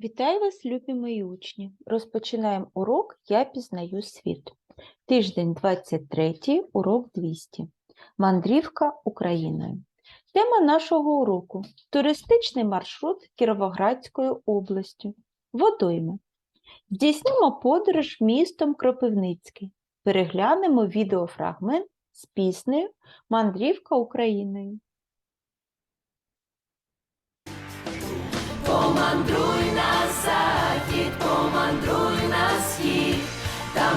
Вітаю вас, любі мої учні! Розпочинаємо урок Я пізнаю світ. Тиждень 23, урок 200. Мандрівка Україною. Тема нашого уроку туристичний маршрут Кіровоградською областю. Водойми. Здійснимо подорож містом Кропивницький. Переглянемо відеофрагмент з піснею Мандрівка Україною. Помандруй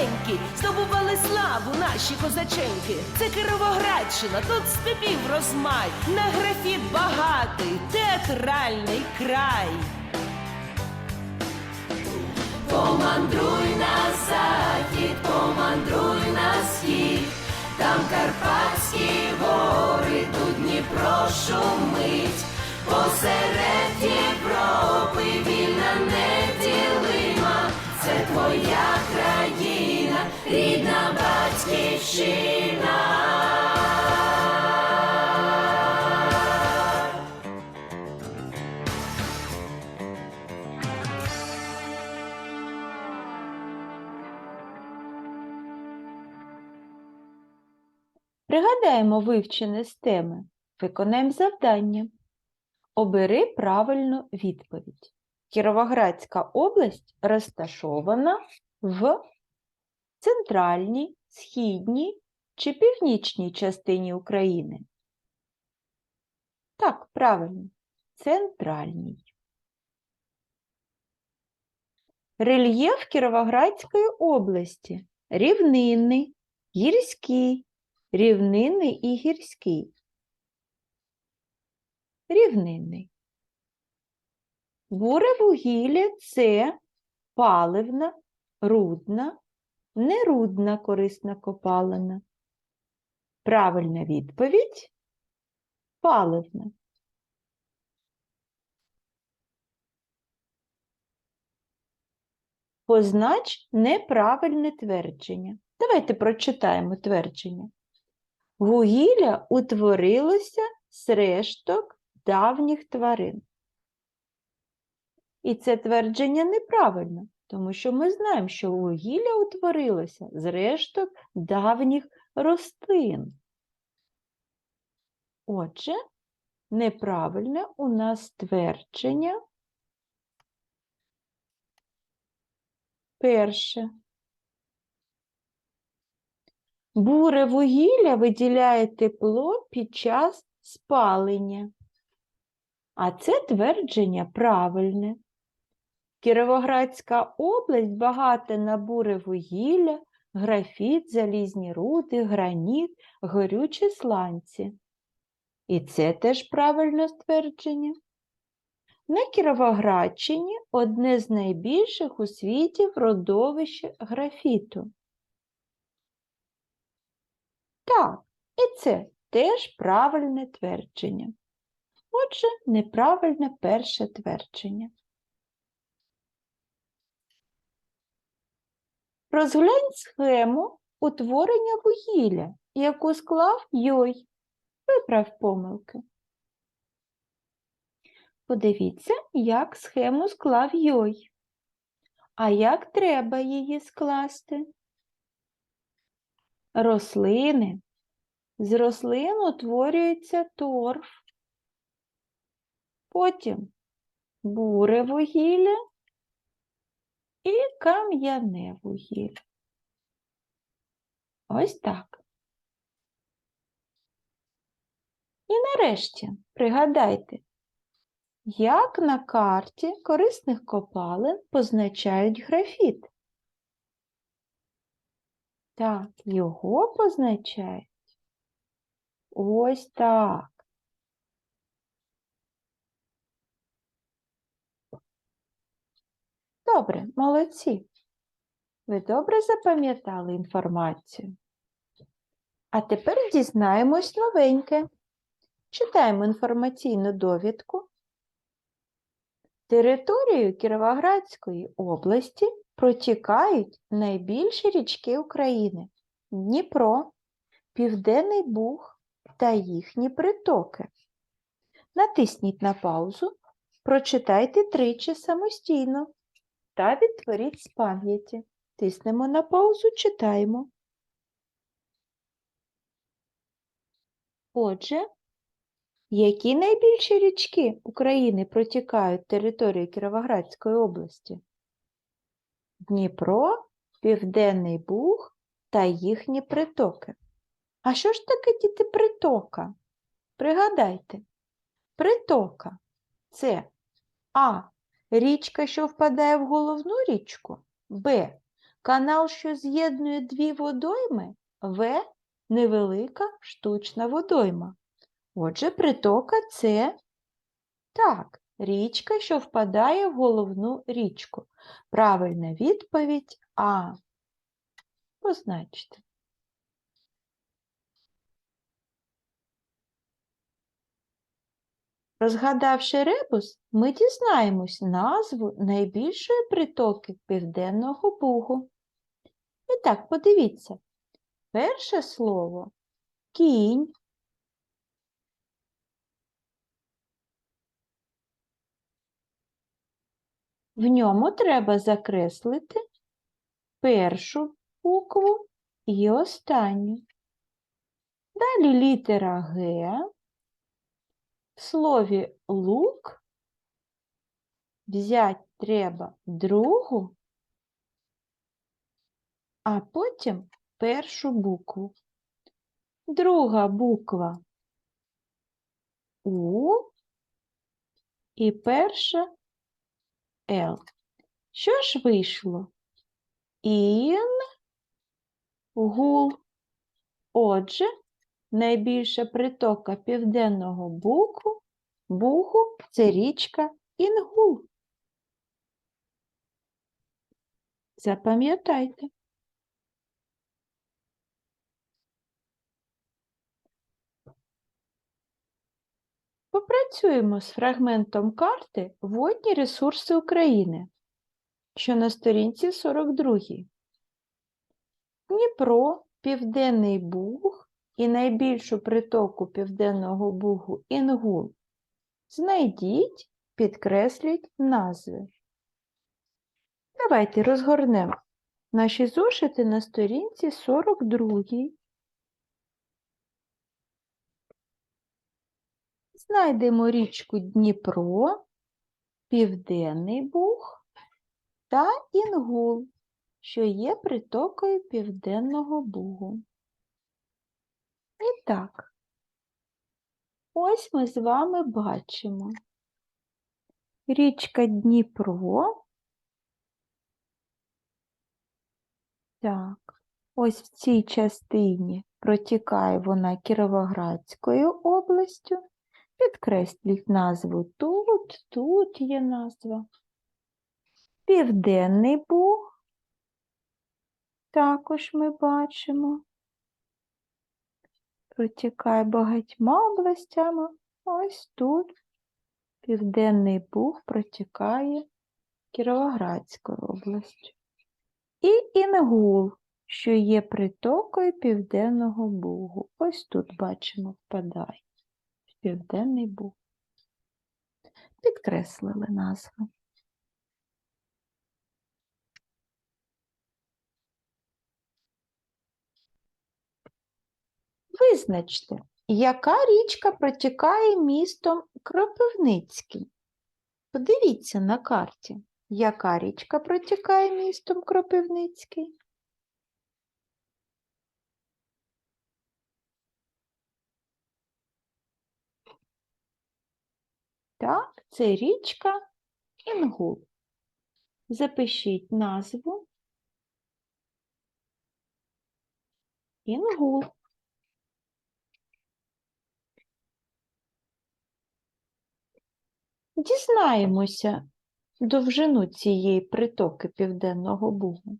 Неньки здобували славу наші козаченьки. Це Кировоградщина, тут степів розмай, на графіт багатий, театральний край. Помандруй на захід, помандруй на схід, там Карпатські гори, тут Дніпро шумить, посеред Європи вільна неділима, це твоя країна, рідна батьківщина. Пригадаємо вивчене з теми. Виконаємо завдання. Обери правильну відповідь. Кіровоградська область розташована в центральній, східній чи північній частині України. Так, правильно, центральній. Рельєф Кіровоградської області рівнинний, гірський, рівнинний і гірський. Рівнинний. Буре вугілля це паливна, рудна, нерудна корисна копалина. Правильна відповідь паливна. Познач неправильне твердження. Давайте прочитаємо твердження. Вугілля утворилося з решток давніх тварин. І це твердження неправильно, тому що ми знаємо, що вугілля утворилося з решток давніх рослин. Отже, неправильне у нас твердження перше. Буре вугілля виділяє тепло під час спалення. А це твердження правильне. Кіровоградська область багата на буре вугілля, графіт, залізні руди, граніт, горючі сланці. І це теж правильне ствердження. На Кіровоградщині одне з найбільших у світі родовищ графіту. Так, і це теж правильне твердження. Отже, неправильне перше твердження. Розглянь схему утворення вугілля, яку склав Йой. Виправ помилки. Подивіться, як схему склав Йой. А як треба її скласти? Рослини. З рослин утворюється торф. Потім буре вугілля і кам'яне вугілля. Ось так. І нарешті пригадайте, як на карті корисних копалин позначають графіт. Так, його позначають ось так. Добре, молодці. Ви добре запам'ятали інформацію? А тепер дізнаємось новеньке. Читаємо інформаційну довідку. Територією Кіровоградської області протікають найбільші річки України Дніпро, Південний Буг та їхні притоки. Натисніть на паузу, прочитайте тричі самостійно та відтворіть з пам'яті. Тиснемо на паузу, читаємо. Отже, які найбільші річки України протікають територію Кіровоградської області? Дніпро, Південний Буг та їхні притоки. А що ж таке діти притока? Пригадайте, притока це А. Річка, що впадає в головну річку, Б. Канал, що з'єднує дві водойми, В. Невелика штучна водойма. Отже, притока це так, річка, що впадає в головну річку. Правильна відповідь А. Позначте. Розгадавши ребус, ми дізнаємось назву найбільшої притоки Південного Бугу. І так, подивіться. Перше слово кінь. В ньому треба закреслити першу букву і останню. Далі літера Г. В слові лук взять треба другу, а потім першу букву. Друга буква У і перша Л. Що ж вийшло? Ін гул. Отже, найбільша притока південного буку, бугу це річка Інгул. Запам'ятайте. Попрацюємо з фрагментом карти Водні ресурси України, що на сторінці 42. Дніпро, Південний Буг і найбільшу притоку Південного Бугу Інгул. Знайдіть, підкресліть назви. Давайте розгорнемо наші зошити на сторінці 42. Знайдемо річку Дніпро, Південний Буг та Інгул, що є притокою Південного Бугу. І так, ось ми з вами бачимо річка Дніпро. Так, ось в цій частині протікає вона Кіровоградською областю. Підкресліть назву тут, тут є назва. Південний Буг також ми бачимо. Протікає багатьма областями. Ось тут Південний Буг протікає Кіровоградською областю. І Інгул, що є притокою Південного Бугу. Ось тут бачимо, впадає. в Південний Буг. Підкреслили назву. Визначте, яка річка протікає містом Кропивницький? Подивіться на карті, яка річка протікає містом Кропивницький? Так, це річка Інгул. Запишіть назву Інгул. Дізнаємося довжину цієї притоки Південного Бугу.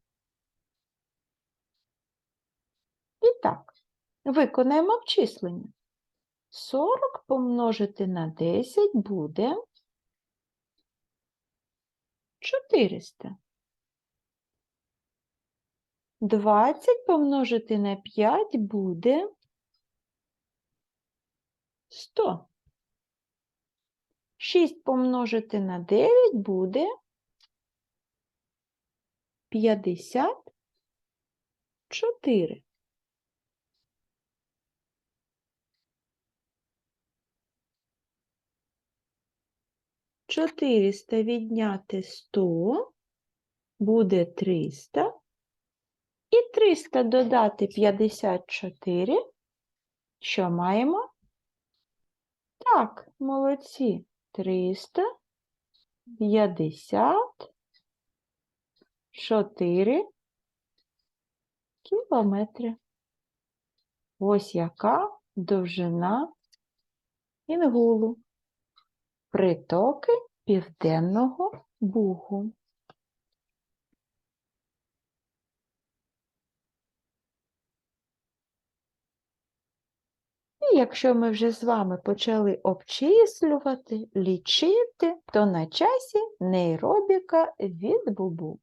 І так, виконаємо обчислення. 40 помножити на 10 буде 400. 20 помножити на 5 буде 100. 6 помножити на 9 буде 54. Чотириста відняти 100 буде 300. І 300 додати 54. Що маємо? Так, молодці. 354 кілометри. Ось яка довжина Інгулу. Притоки Південного Бугу. І якщо ми вже з вами почали обчислювати, лічити, то на часі нейробіка від бубу.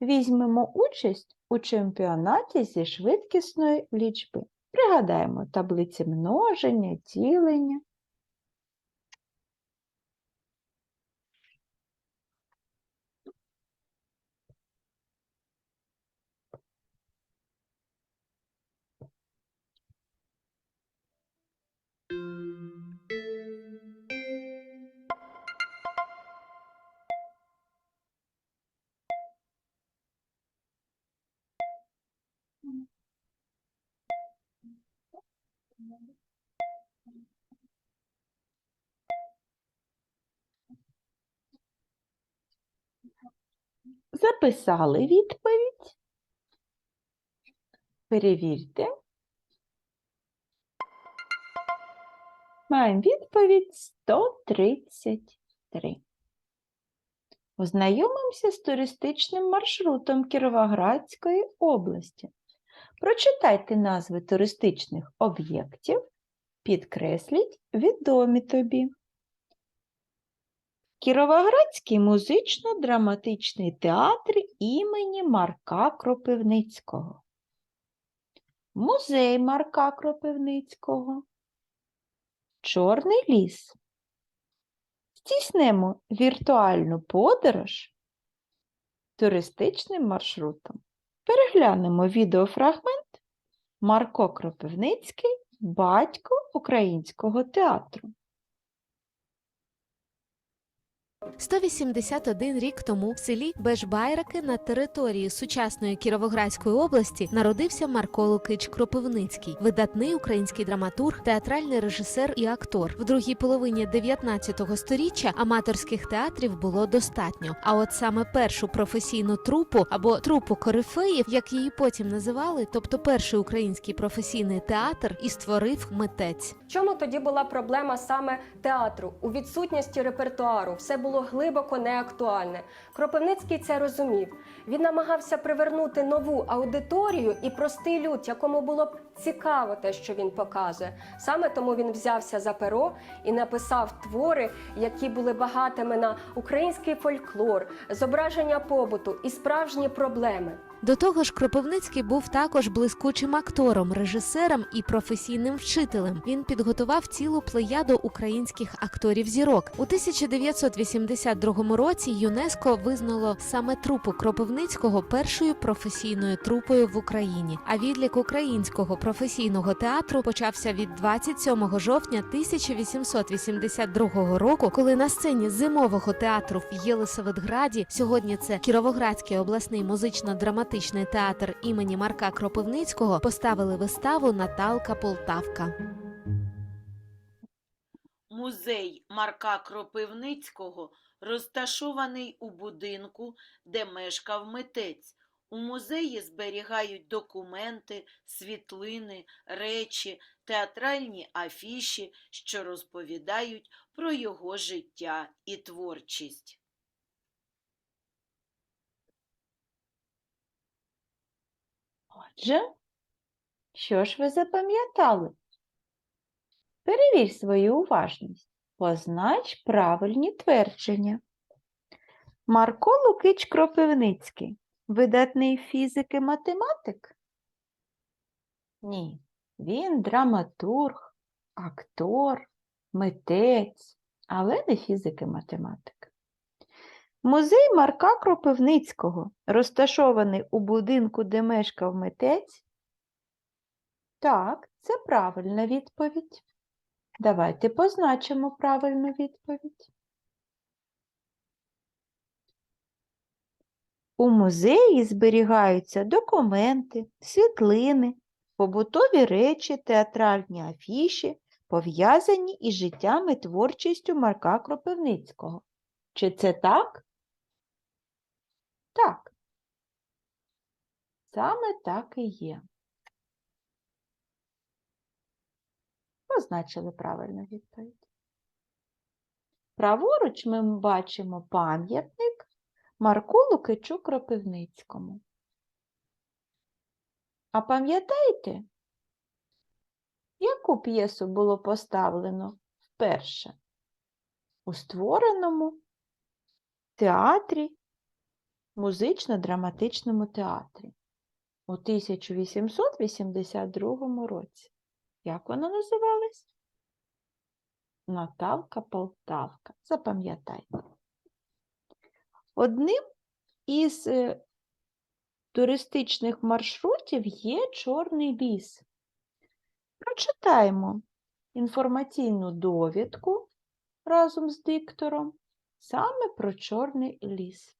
Візьмемо участь у чемпіонаті зі швидкісної лічби. Пригадаємо таблиці множення, ділення. Записали відповідь. Перевірте. Маємо відповідь 133. Ознайомимося з туристичним маршрутом Кіровоградської області. Прочитайте назви туристичних об'єктів, підкресліть відомі тобі. Кіровоградський музично-драматичний театр імені Марка Кропивницького. Музей Марка Кропивницького. Чорний ліс. Здійснемо віртуальну подорож туристичним маршрутом. Переглянемо відеофрагмент Марко Кропивницький, батько українського театру. 181 рік тому в селі Бешбайраки на території сучасної Кіровоградської області народився Марко Лукич Кропивницький, видатний український драматург, театральний режисер і актор. В другій половині 19 століття аматорських театрів було достатньо. А от саме першу професійну трупу або трупу корифеїв, як її потім називали, тобто перший український професійний театр, і створив митець. Чому тоді була проблема саме театру? У відсутності репертуару все було глибоко неактуальне. Кропивницький це розумів. Він намагався привернути нову аудиторію і простий люд, якому було б цікаво те, що він показує. Саме тому він взявся за перо і написав твори, які були багатими на український фольклор, зображення побуту і справжні проблеми. До того ж, Кропивницький був також блискучим актором, режисером і професійним вчителем. Він підготував цілу плеяду українських акторів зірок. У 1982 році ЮНЕСКО визнало саме трупу Кропивницького першою професійною трупою в Україні. А відлік українського професійного театру почався від 27 жовтня 1882 року, коли на сцені зимового театру в Єлисаветграді сьогодні це Кіровоградський обласний музично-драматичний театр імені Марка Кропивницького поставили виставу Наталка Полтавка. Музей Марка Кропивницького розташований у будинку, де мешкав митець. У музеї зберігають документи, світлини, речі, театральні афіші, що розповідають про його життя і творчість. Отже, Що ж ви запам'ятали? Перевір свою уважність. Познач правильні твердження. Марко Лукич Кропивницький видатний фізик і математик? Ні, він драматург, актор, митець, але не фізик і математик. Музей Марка Кропивницького, розташований у будинку, де мешкав митець? Так, це правильна відповідь. Давайте позначимо правильну відповідь. У музеї зберігаються документи, світлини, побутові речі, театральні афіші, пов'язані із життям і творчістю Марка Кропивницького. Чи це так? Так. Саме так і є. Позначили правильну відповідь. Праворуч ми бачимо пам'ятник Марку Лукичу Кропивницькому. А пам'ятаєте, яку п'єсу було поставлено вперше? У створеному театрі, музично-драматичному театрі у 1882 році. Як вона називалась? Наталка Полтавка. Запам'ятайте. Одним із е, туристичних маршрутів є Чорний ліс. Прочитаємо інформаційну довідку разом з диктором саме про Чорний ліс.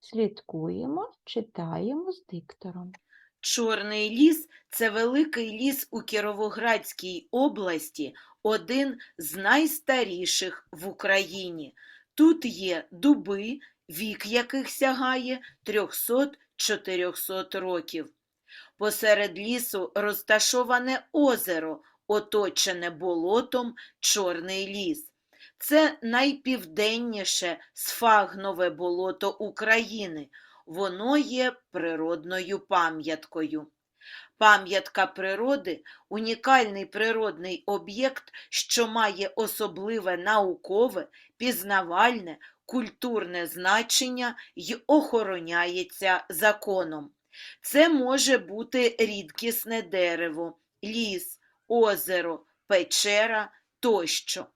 Слідкуємо, читаємо з диктором. Чорний ліс це великий ліс у Кіровоградській області, один з найстаріших в Україні. Тут є дуби, вік яких сягає 300-400 років. Посеред лісу розташоване озеро, оточене болотом Чорний ліс. Це найпівденніше сфагнове болото України. Воно є природною пам'яткою. Пам'ятка природи унікальний природний об'єкт, що має особливе наукове, пізнавальне, культурне значення й охороняється законом. Це може бути рідкісне дерево, ліс, озеро, печера тощо.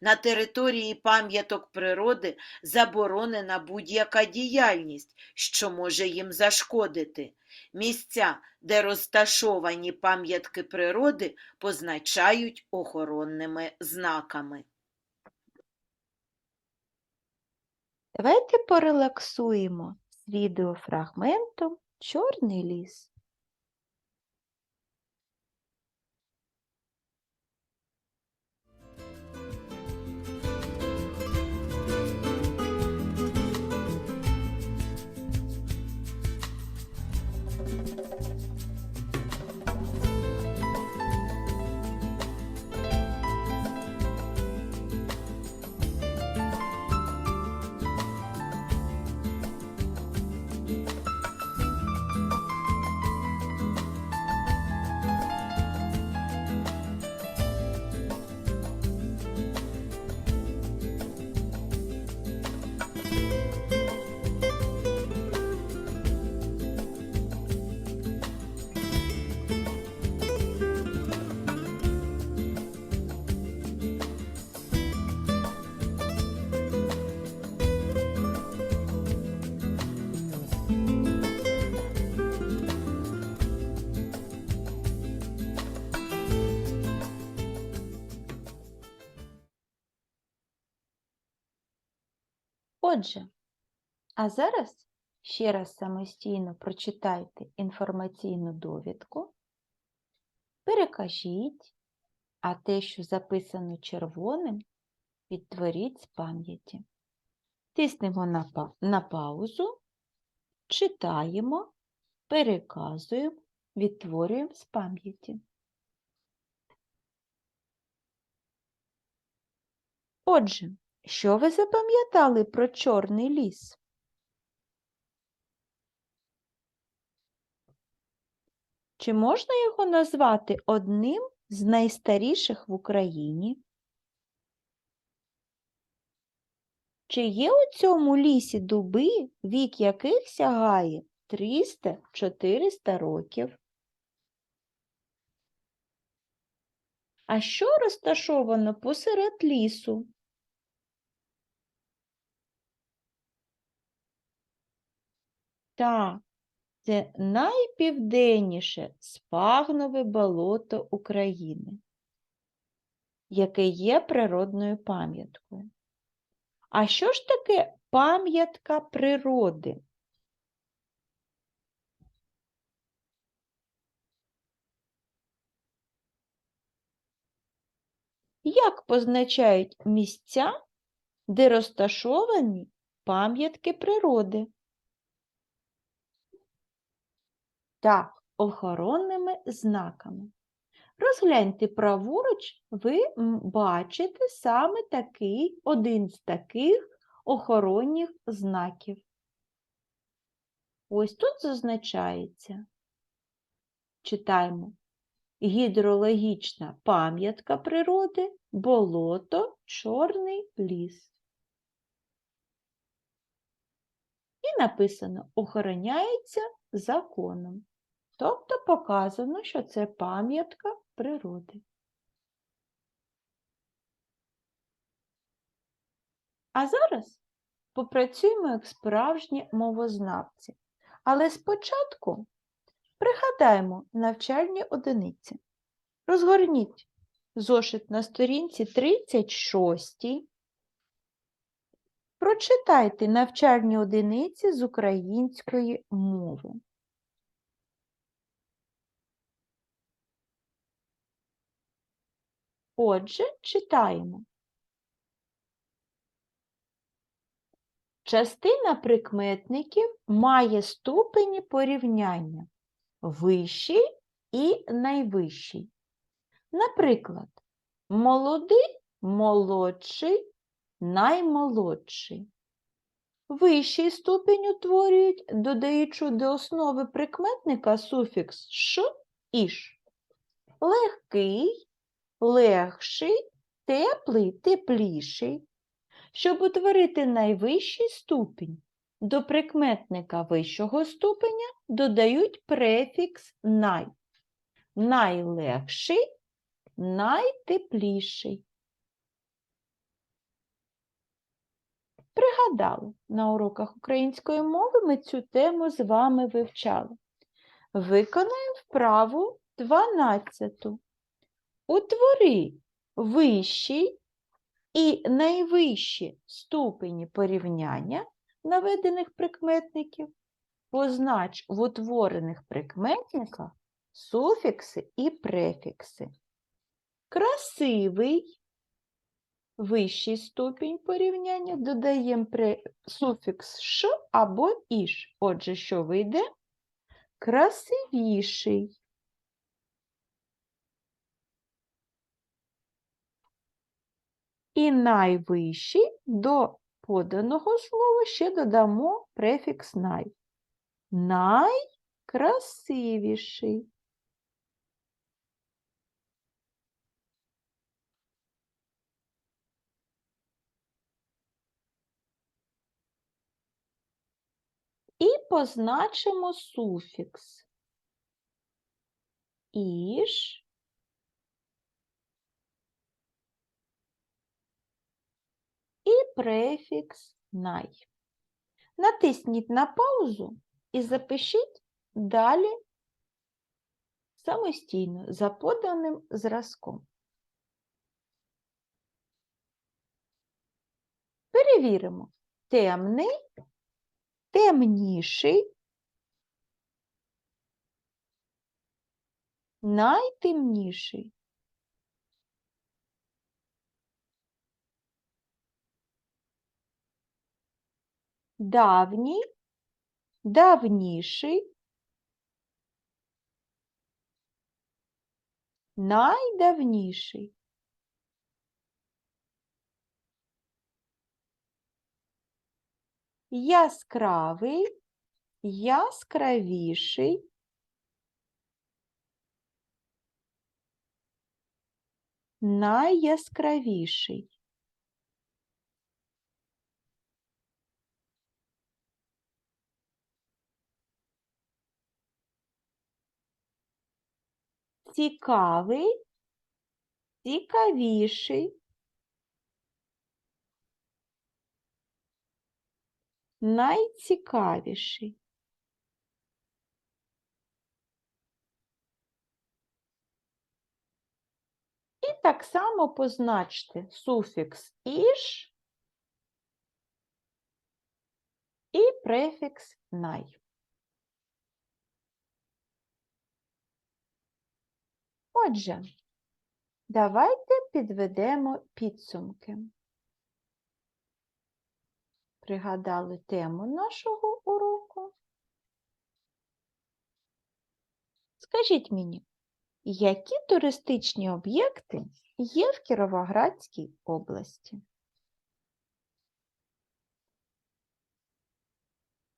На території пам'яток природи заборонена будь-яка діяльність, що може їм зашкодити. Місця, де розташовані пам'ятки природи, позначають охоронними знаками. Давайте порелаксуємо з відеофрагментом Чорний ліс. Отже, а зараз ще раз самостійно прочитайте інформаційну довідку, перекажіть, а те, що записано червоним, відтворіть з пам'яті. Тиснемо на, па- на паузу, читаємо, переказуємо, відтворюємо з пам'яті. Отже, що ви запам'ятали про Чорний ліс? Чи можна його назвати одним з найстаріших в Україні? Чи є у цьому лісі дуби, вік яких сягає 300-400 років? А що розташовано посеред лісу? Так, це найпівденніше спагнове болото України, яке є природною пам'яткою. А що ж таке пам'ятка природи? Як позначають місця, де розташовані пам'ятки природи? Так, охоронними знаками. Розгляньте праворуч, ви бачите саме такий, один з таких охоронних знаків. Ось тут зазначається. Читаємо. Гідрологічна пам'ятка природи, болото, чорний ліс. І написано охороняється законом. Тобто показано, що це пам'ятка природи. А зараз попрацюємо як справжні мовознавці. Але спочатку пригадаємо навчальні одиниці. Розгорніть зошит на сторінці 36. Прочитайте навчальні одиниці з української мови. Отже, читаємо. Частина прикметників має ступені порівняння вищий і найвищий. Наприклад, молодий, молодший, наймолодший. Вищий ступінь утворюють, додаючи до основи прикметника суфікс ш іш. Легкий, легший, теплий, тепліший. Щоб утворити найвищий ступінь, до прикметника вищого ступеня додають префікс най. Найлегший, найтепліший. Пригадали, на уроках української мови ми цю тему з вами вивчали. Виконаємо вправу 12. Утвори вищий і найвищі ступені порівняння наведених прикметників, познач в утворених прикметниках суфікси і префікси. Красивий вищий ступінь порівняння додаємо суфікс ш або іш. Отже, що вийде? Красивіший. І найвищий до поданого слова ще додамо префікс най. Найкрасивіший. І позначимо суфікс. Іш. І префікс най. Натисніть на паузу і запишіть далі самостійно за поданим зразком. Перевіримо. Темний, темніший, найтемніший. Давний, давніший, найдавніший. Яскравый, яскравіший. Найяскравіший. Цікавий, цікавіший, найцікавіший. І так само позначте суфікс іш і префікс най. Отже, давайте підведемо підсумки. Пригадали тему нашого уроку. Скажіть мені, які туристичні об'єкти є в Кіровоградській області?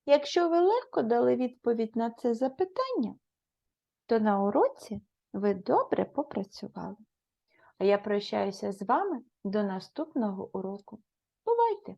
Якщо ви легко дали відповідь на це запитання, то на уроці ви добре попрацювали. А я прощаюся з вами до наступного уроку. Бувайте!